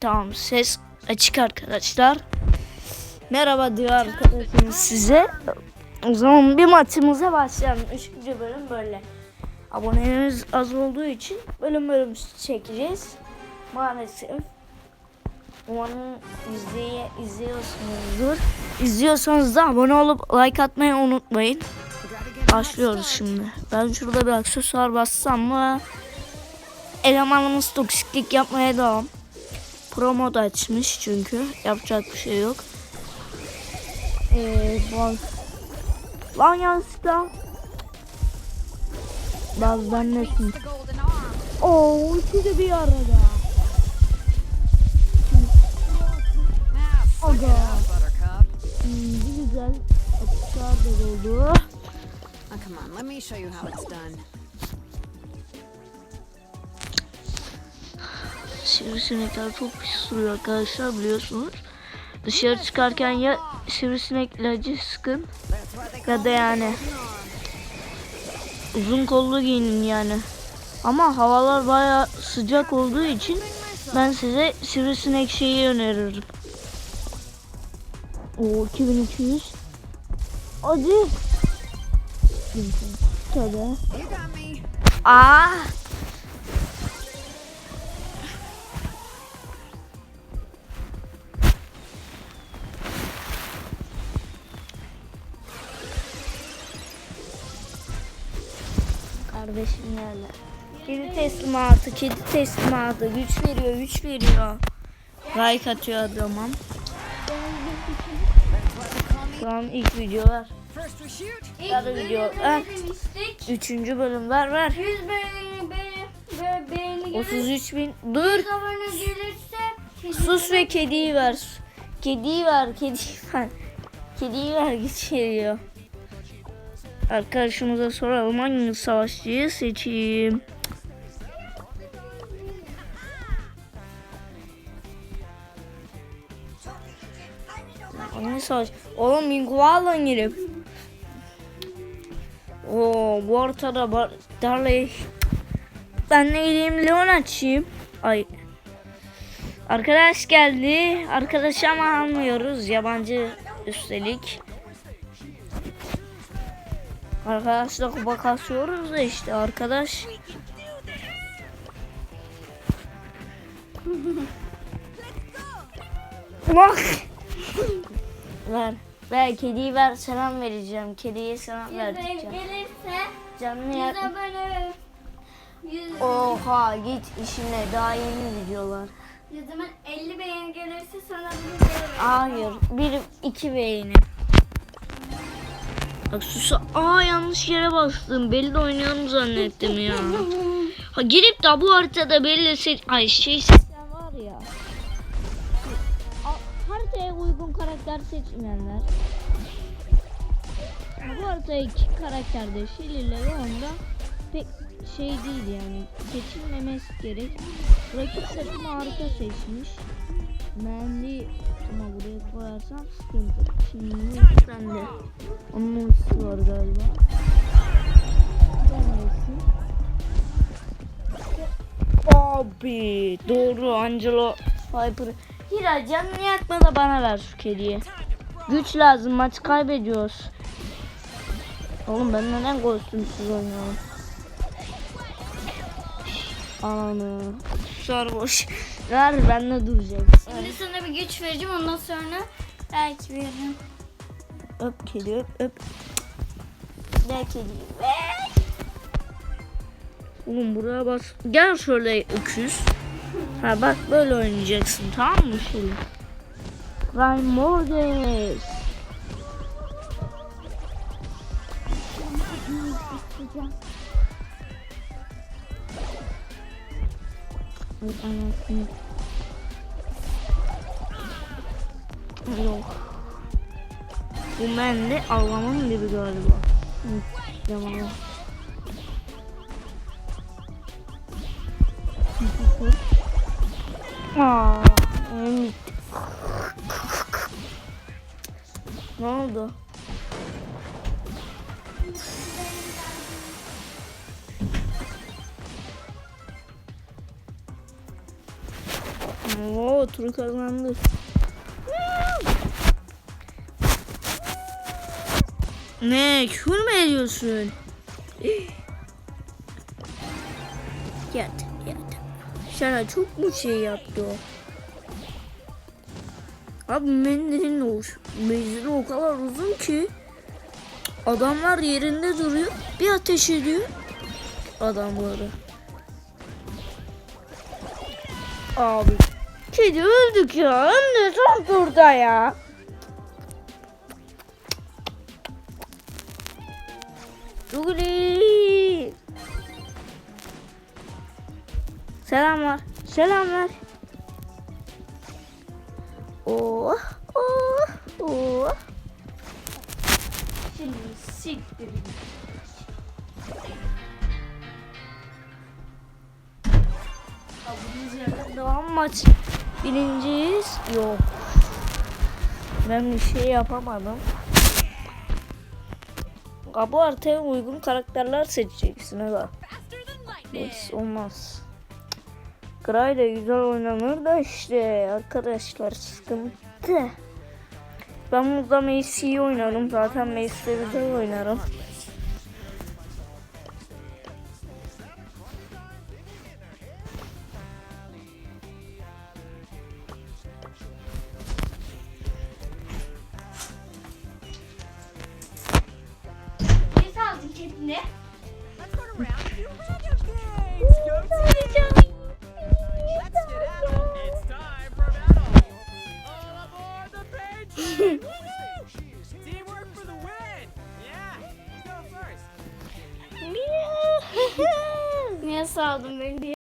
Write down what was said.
Tamam ses açık arkadaşlar. Merhaba diyor arkadaşımız size. O zaman bir maçımıza başlayalım. Üçüncü bölüm böyle. Abonelerimiz az olduğu için bölüm bölüm çekeceğiz. Maalesef. Umarım izleye, izliyorsunuzdur. İzliyorsanız da abone olup like atmayı unutmayın. Başlıyoruz şimdi. Ben şurada bir aksesuar bassam mı? Elemanımız toksiklik yapmaya devam. Promo da açmış çünkü. Yapacak bir şey yok. Ee, bak. Lan yanlışlıkla. Bazdan nesin? Oo, ikisi bir arada. Aga. Hmm, güzel aksesuar da oldu. Oh, come on, let me show you how it's done. Sivrisinekler çok pis sürüyor arkadaşlar biliyorsunuz. Dışarı çıkarken ya sivrisinek ilacı sıkın ya da yani uzun kollu giyinin yani. Ama havalar baya sıcak olduğu için ben size sivrisinek şeyi öneririm. O 2200. Hadi. Tabii. You Kardeşim yerler. Kedi teslimatı, kedi teslimatı. Güç veriyor, güç veriyor. Like atıyor adamım. Şu an ilk video ver. First we shoot. Ver video. Ver. Üçüncü bölüm ver ver. 100 beğeni, beğeni, beğeni gelirse, 33 bin. Dur. Sus ve kediyi ver. Kediyi ver, kediyi ver. Kediyi ver geçiriyor. Arkadaşımıza soralım hangi savaşçıyı seçeyim. Hangi savaş? Oğlum Minguala girip. Oo bu ortada tarlayı. Ben ne gideyim Leon açayım. Ay Arkadaş geldi. Arkadaşı ama almıyoruz. Yabancı üstelik. Arkadaşla bakasıyoruz da işte arkadaş. Bak. ver. Ver kediyi ver selam vereceğim. Kediye selam 100 beğeni vereceğim. gelirse Canlı 100 yer. abone 100, Oha git işine daha yeni videolar. o zaman 50 beğeni gelirse sana bunu veririm. Hayır. Bir iki beğeni. Bak susa. Aa yanlış yere bastım. Belli oynuyorum zannettim ya. Ha girip de bu haritada belli seç... Ay şey seçen var ya. A- Haritaya uygun karakter seçmeyenler. Bu haritaya iki karakter de Şili ile onda pek şey değil yani. Seçilmemesi gerek. Rakip takım harika seçmiş. Mendi ama buraya koyarsam sıkıntı. Şimdi sende. Onun ultisi var galiba. Abi doğru Angelo Viper. Hira canını yakma da bana ver şu kediyi. Güç lazım maç kaybediyoruz. Oğlum ben neden kostümsüz oynuyorum? Ananı. Sarhoş. Ver benle duracaksın. Şimdi sana bir güç vereceğim ondan sonra belki veririm. Öp kedi öp öp. Ne kedi? Oğlum buraya bas. Gel şöyle öküz. Ha bak böyle oynayacaksın tamam mı şöyle? Prime Mordes. Ay anasını. Yok. Bu mende avlamam gibi galiba. Yaman. Aa. Ne oldu? Oo turu kazandı. Ne küfür mü ediyorsun? Yat yat. Sana çok mu şey yaptı o? Abi mendilin o, menzili o kadar uzun ki adamlar yerinde duruyor bir ateş ediyor adamları. Abi kedi öldük ya hem de tam burada ya. Duguli. Selamlar. Selamlar. Oh, oh, oh. Şimdi siktir. Abimiz yerden devam maç. Birinciyiz. Yok. Ben bir şey yapamadım. Ha, Bu haritaya uygun karakterler seçeceksin aga. Yes, olmaz. Gray da güzel oynanır da işte arkadaşlar sıkıntı. Ben burada Mace'yi oynarım. Zaten Mace'de güzel oynarım. First. Niye saldın beni diye?